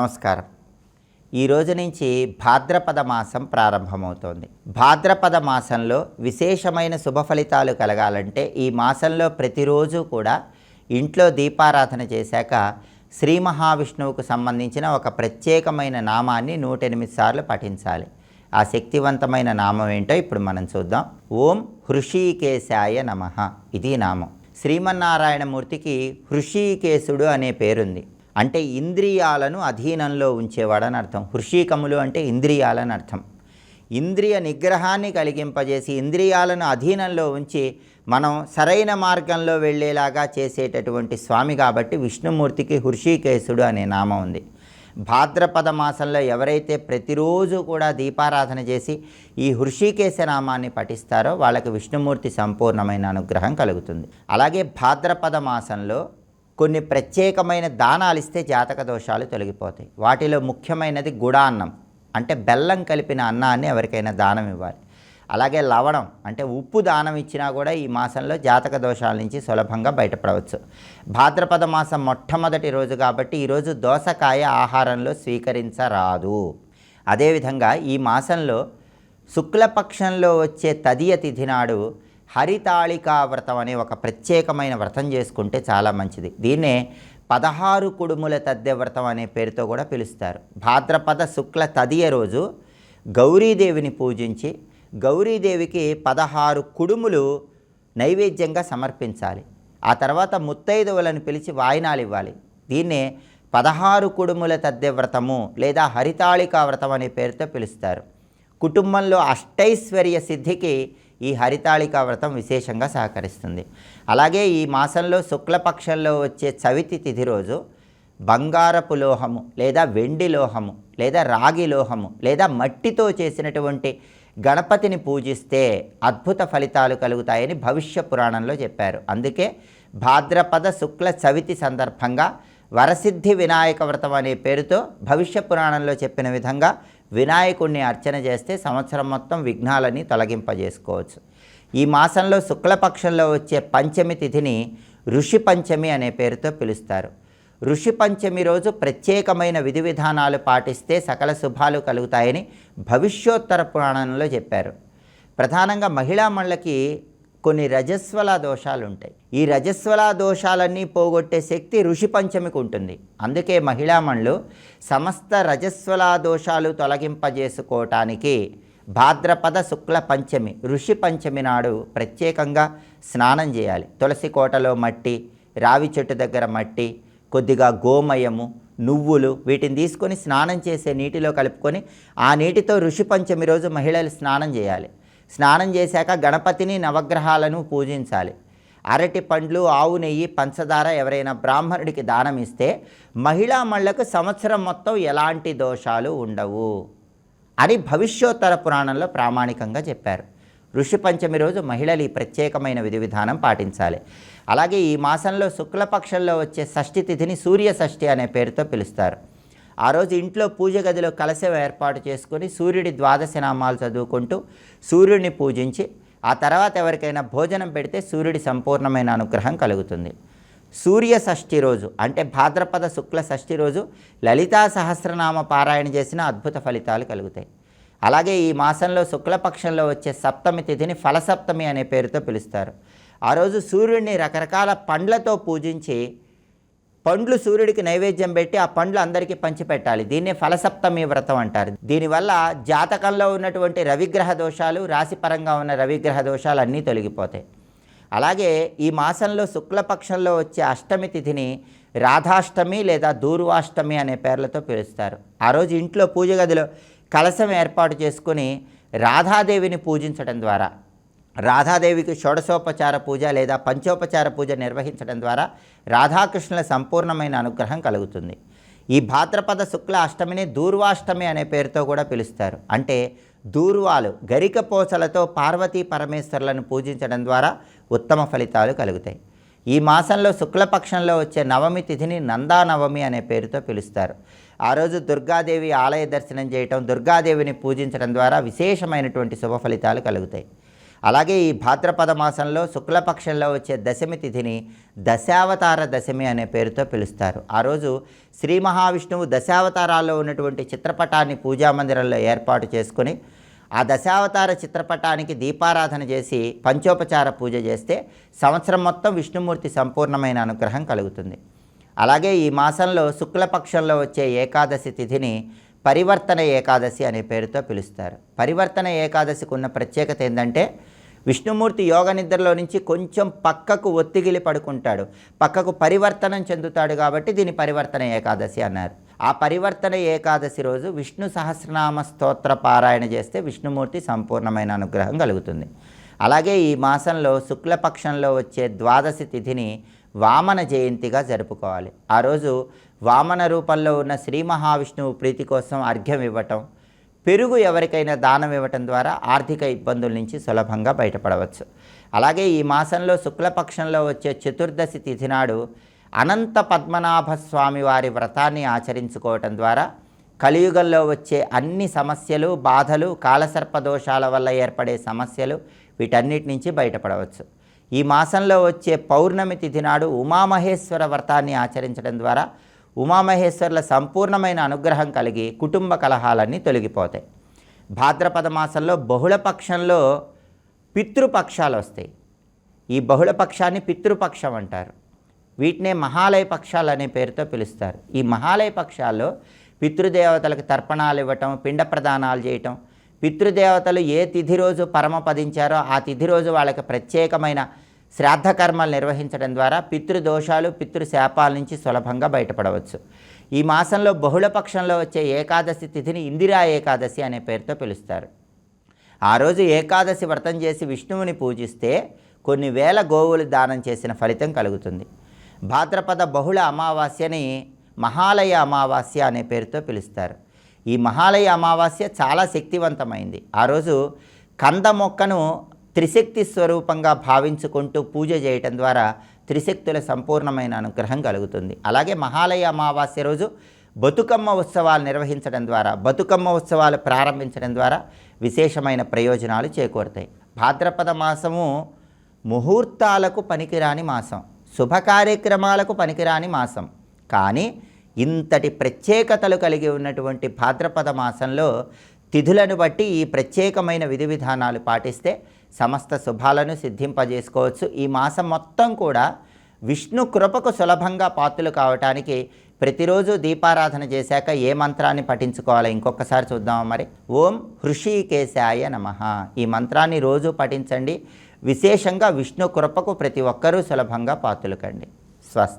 నమస్కారం. ఈ రోజు నుంచి భాద్రపద మాసం ప్రారంభమవుతోంది. భాద్రపద మాసంలో విశేషమైన శుభ ఫలితాలు కలగాలంటే ఈ మాసంలో ప్రతిరోజు కూడా ఇంట్లో దీపారాధన చేశాక శ్రీ మహావిష్ణువుకు సంబంధించిన ఒక ప్రత్యేకమైన నామాన్ని నూట ఎనిమిది సార్లు పఠించాలి. ఆ శక్తివంతమైన నామం ఏంటో ఇప్పుడు మనం చూద్దాం. ఓం హృషీకేశాయ నమ. ఇది నామం. శ్రీమన్నారాయణమూర్తికి హృషీకేశుడు అనే పేరుంది. అంటే ఇంద్రియాలను అధీనంలో ఉంచేవాడని అర్థం. హృషికములు అంటే ఇంద్రియాలని అర్థం. ఇంద్రియ నిగ్రహాన్ని కలిగింపజేసి ఇంద్రియాలను అధీనంలో ఉంచి మనం సరైన మార్గంలో వెళ్ళేలాగా చేసేటటువంటి స్వామి కాబట్టి విష్ణుమూర్తికి హృషికేశుడు అనే నామం ఉంది. భాద్రపద మాసంలో ఎవరైతే ప్రతిరోజు కూడా దీపారాధన చేసి ఈ హృషికేశ నామాన్ని పఠిస్తారో వాళ్ళకి విష్ణుమూర్తి సంపూర్ణమైన అనుగ్రహం కలుగుతుంది. అలాగే భాద్రపద మాసంలో కొన్ని ప్రత్యేకమైన దానాలు ఇస్తే జాతక దోషాలు తొలగిపోతాయి. వాటిలో ముఖ్యమైనది గుడాన్నం అంటే బెల్లం కలిపిన అన్నాన్ని ఎవరికైనా దానం ఇవ్వాలి. అలాగే లవణం అంటే ఉప్పు దానం ఇచ్చినా కూడా ఈ మాసంలో జాతక దోషాల నుంచి సులభంగా బయటపడవచ్చు. భాద్రపద మాసం మొట్టమొదటి రోజు కాబట్టి ఈరోజు దోసకాయ ఆహారంలో స్వీకరించరాదు. అదేవిధంగా ఈ మాసంలో శుక్లపక్షంలో వచ్చే తదియ తిథి నాడు హరితాళికా వ్రతం అనే ఒక ప్రత్యేకమైన వ్రతం చేసుకుంటే చాలా మంచిది. దీన్నే పదహారు కుడుముల తద్దె వ్రతం అనే పేరుతో కూడా పిలుస్తారు. భాద్రపద శుక్ల తదియ రోజు గౌరీదేవిని పూజించి గౌరీదేవికి పదహారు కుడుములు నైవేద్యంగా సమర్పించాలి. ఆ తర్వాత ముత్తైదువులను పిలిచి వాయినాలు ఇవ్వాలి. దీన్నే పదహారు కుడుముల తద్దె వ్రతము లేదా హరితాళికా వ్రతం అనే పేరుతో పిలుస్తారు. కుటుంబంలో అష్టైశ్వర్య సిద్ధికి ఈ హరితాళికా వ్రతం విశేషంగా సహకరిస్తుంది. అలాగే ఈ మాసంలో శుక్లపక్షంలో వచ్చే చవితి తిథి రోజు బంగారపు లోహము లేదా వెండి లోహము లేదా రాగి లోహము లేదా మట్టితో చేసినటువంటి గణపతిని పూజిస్తే అద్భుత ఫలితాలు కలుగుతాయని భవిష్య పురాణంలో చెప్పారు. అందుకే భాద్రపద శుక్ల చవితి సందర్భంగా వరసిద్ధి వినాయక వ్రతం అనే పేరుతో భవిష్య పురాణంలో చెప్పిన విధంగా వినాయకుడిని అర్చన చేస్తే సంవత్సరం మొత్తం విఘ్నాలని తొలగింపజేసుకోవచ్చు. ఈ మాసంలో శుక్లపక్షంలో వచ్చే పంచమి తిథిని ఋషి పంచమి అనే పేరుతో పిలుస్తారు. ఋషి పంచమి రోజు ప్రత్యేకమైన విధి విధానాలు పాటిస్తే సకల శుభాలు కలుగుతాయని భవిష్యోత్తర పురాణంలో చెప్పారు. ప్రధానంగా మహిళా మళ్ళకి కొన్ని రజస్వల దోషాలు ఉంటాయి ఈ రజస్వల దోషాలన్నీ పోగొట్టే శక్తి ఋషి పంచమికి ఉంటుంది. అందుకే మహిళామణులు సమస్త రజస్వల దోషాలు తొలగింపజేసుకోవటానికి భాద్రపద శుక్ల పంచమి ఋషి పంచమి నాడు ప్రత్యేకంగా స్నానం చేయాలి. తులసి కోటలో మట్టి రావి చెట్టు దగ్గర మట్టి కొద్దిగా గోమయము నువ్వులు వీటిని తీసుకొని స్నానం చేసే నీటిలో కలుపుకొని ఆ నీటితో ఋషి పంచమి రోజు మహిళలు స్నానం చేయాలి. స్నానం చేశాక గణపతిని నవగ్రహాలను పూజించాలి. అరటి పండ్లు ఆవు నెయ్యి పంచదార ఎవరైనా బ్రాహ్మణుడికి దానం ఇస్తే మహిళా మళ్ళకు సంవత్సరం మొత్తం ఎలాంటి దోషాలు ఉండవు అని భవిష్యోత్తర పురాణంలో ప్రామాణికంగా చెప్పారు. ఋషి పంచమి రోజు మహిళలు ఈ ప్రత్యేకమైన విధి విధానం పాటించాలి. అలాగే ఈ మాసంలో శుక్లపక్షంలో వచ్చే షష్ఠి తిథిని సూర్య షష్ఠి అనే పేరుతో పిలుస్తారు. ఆ రోజు ఇంట్లో పూజ గదిలో కలశం ఏర్పాటు చేసుకొని సూర్యుడి ద్వాదశ నామాలు చదువుకుంటూ సూర్యుడిని పూజించి ఆ తర్వాత ఎవరికైనా భోజనం పెడితే సూర్యుడి సంపూర్ణమైన అనుగ్రహం కలుగుతుంది. సూర్య షష్ఠి రోజు అంటే భాద్రపద శుక్ల షష్ఠి రోజు లలితా సహస్రనామ పారాయణ చేసిన అద్భుత ఫలితాలు కలుగుతాయి. అలాగే ఈ మాసంలో శుక్లపక్షంలో వచ్చే సప్తమి తిథిని ఫలసప్తమి అనే పేరుతో పిలుస్తారు. ఆ రోజు సూర్యుడిని రకరకాల పండ్లతో పూజించి పండ్లు సూర్యుడికి నైవేద్యం పెట్టి ఆ పండ్లు అందరికీ పంచిపెట్టాలి. దీన్నే ఫలసప్తమి వ్రతం అంటారు. దీనివల్ల జాతకంలో ఉన్నటువంటి రవిగ్రహ దోషాలు రాశిపరంగా ఉన్న రవిగ్రహ దోషాలు అన్నీ తొలగిపోతాయి. అలాగే ఈ మాసంలో శుక్లపక్షంలో వచ్చే అష్టమి తిథిని రాధాష్టమి లేదా దూర్వాష్టమి అనే పేర్లతో పిలుస్తారు. ఆ రోజు ఇంట్లో పూజ గదిలో కలశం ఏర్పాటు చేసుకుని రాధాదేవిని పూజించడం ద్వారా రాధాదేవికి షోడశోపచార పూజ లేదా పంచోపచార పూజ నిర్వహించడం ద్వారా రాధాకృష్ణుల సంపూర్ణమైన అనుగ్రహం కలుగుతుంది. ఈ భాద్రపద శుక్ల అష్టమిని దూర్వాష్టమి అనే పేరుతో కూడా పిలుస్తారు. అంటే దూర్వాలు గరిక పోచలతో పార్వతీ పరమేశ్వరులను పూజించడం ద్వారా ఉత్తమ ఫలితాలు కలుగుతాయి. ఈ మాసంలో శుక్లపక్షంలో వచ్చే నవమి తిథిని నందానవమి అనే పేరుతో పిలుస్తారు. ఆ రోజు దుర్గాదేవి ఆలయ దర్శనం చేయటం దుర్గాదేవిని పూజించడం ద్వారా విశేషమైనటువంటి శుభ ఫలితాలు కలుగుతాయి. అలాగే ఈ భాద్రపద మాసంలో శుక్లపక్షంలో వచ్చే దశమి తిథిని దశావతార దశమి అనే పేరుతో పిలుస్తారు. ఆ రోజు శ్రీ మహావిష్ణువు దశావతారాల్లో ఉన్నటువంటి చిత్రపటాన్ని పూజా మందిరంలో ఏర్పాటు చేసుకొని ఆ దశావతార చిత్రపటానికి దీపారాధన చేసి పంచోపచార పూజ చేస్తే సంవత్సరం మొత్తం విష్ణుమూర్తి సంపూర్ణమైన అనుగ్రహం కలుగుతుంది. అలాగే ఈ మాసంలో శుక్లపక్షంలో వచ్చే ఏకాదశి తిథిని పరివర్తన ఏకాదశి అనే పేరుతో పిలుస్తారు. పరివర్తన ఏకాదశికి ఉన్న ప్రత్యేకత ఏంటంటే విష్ణుమూర్తి యోగ నిద్రలో నుంచి కొంచెం పక్కకు ఒత్తిగిలి పడుకుంటాడు. పక్కకు పరివర్తనం చెందుతాడు కాబట్టి దీని పరివర్తన ఏకాదశి అన్నారు. ఆ పరివర్తన ఏకాదశి రోజు విష్ణు సహస్రనామ స్తోత్ర పారాయణ చేస్తే విష్ణుమూర్తి సంపూర్ణమైన అనుగ్రహం కలుగుతుంది. అలాగే ఈ మాసంలో శుక్లపక్షంలో వచ్చే ద్వాదశి తిథిని వామన జయంతిగా జరుపుకోవాలి. ఆ రోజు వామన రూపంలో ఉన్న శ్రీ మహావిష్ణువు ప్రీతి కోసం అర్ఘ్యం ఇవ్వటం పెరుగు ఎవరికైనా దానం ఇవ్వటం ద్వారా ఆర్థిక ఇబ్బందుల నుంచి సులభంగా బయటపడవచ్చు. అలాగే ఈ మాసంలో శుక్లపక్షంలో వచ్చే చతుర్దశి తిథి నాడు అనంత పద్మనాభ స్వామి వారి వ్రతాన్ని ఆచరించుకోవటం ద్వారా కలియుగంలో వచ్చే అన్ని సమస్యలు బాధలు కాలసర్ప దోషాల వల్ల ఏర్పడే సమస్యలు వీటన్నిటి నుంచి బయటపడవచ్చు. ఈ మాసంలో వచ్చే పౌర్ణమి తిథి నాడు ఉమామహేశ్వర వ్రతాన్ని ఆచరించడం ద్వారా ఉమామహేశ్వర్ల సంపూర్ణమైన అనుగ్రహం కలిగి కుటుంబ కలహాలన్నీ తొలగిపోతాయి. భాద్రపద మాసంలో బహుళ పక్షంలో పితృపక్షాలు వస్తాయి ఈ బహుళ పక్షాన్ని పితృపక్షం అంటారు. వీటినే మహాలయ పక్షాలు అనే పేరుతో పిలుస్తారు. ఈ మహాలయ పక్షాల్లో పితృదేవతలకు తర్పణాలు ఇవ్వటం పిండ ప్రదానాలు చేయటం పితృదేవతలు ఏ తిథి రోజు పరమపదించారో ఆ తిథి రోజు వాళ్ళకి ప్రత్యేకమైన శ్రాద్ధకర్మలు నిర్వహించడం ద్వారా పితృదోషాలు పితృశాపాల నుంచి సులభంగా బయటపడవచ్చు. ఈ మాసంలో బహుళపక్షంలో వచ్చే ఏకాదశి తిథిని ఇందిరా ఏకాదశి అనే పేరుతో పిలుస్తారు. ఆ రోజు ఏకాదశి వ్రతం చేసి విష్ణువుని పూజిస్తే కొన్ని వేల గోవులు దానం చేసిన ఫలితం కలుగుతుంది. భాద్రపద బహుళ అమావాస్యని మహాలయ అమావాస్య అనే పేరుతో పిలుస్తారు. ఈ మహాలయ అమావాస్య చాలా శక్తివంతమైంది. ఆ రోజు కంద మొక్కను త్రిశక్తి స్వరూపంగా భావించుకుంటూ పూజ చేయటం ద్వారా త్రిశక్తుల సంపూర్ణమైన అనుగ్రహం కలుగుతుంది. అలాగే మహాలయ అమావాస్య రోజు బతుకమ్మ ఉత్సవాలు నిర్వహించడం ద్వారా బతుకమ్మ ఉత్సవాలు ప్రారంభించడం ద్వారా విశేషమైన ప్రయోజనాలు చేకూరుతాయి. భాద్రపద మాసము ముహూర్తాలకు పనికిరాని మాసం శుభ కార్యక్రమాలకు పనికిరాని మాసం. కానీ ఇంతటి ప్రత్యేకతలు కలిగి ఉన్నటువంటి భాద్రపద మాసంలో తిథులను బట్టి ఈ ప్రత్యేకమైన విధి విధానాలు పాటిస్తే సమస్త శుభాలను సిద్ధింపజేసుకోవచ్చు. ఈ మాసం మొత్తం కూడా విష్ణు కృపకు సులభంగా పాత్రలు కావటానికి ప్రతిరోజు దీపారాధన చేశాక ఏ మంత్రాన్ని పఠించుకోవాలో ఇంకొకసారి చూద్దామా మరి. ఓం హృషికేశాయ నమ. ఈ మంత్రాన్ని రోజు పఠించండి. విశేషంగా విష్ణు కృపకు ప్రతి ఒక్కరూ సులభంగా పాత్రలు కండి. స్వస్తి.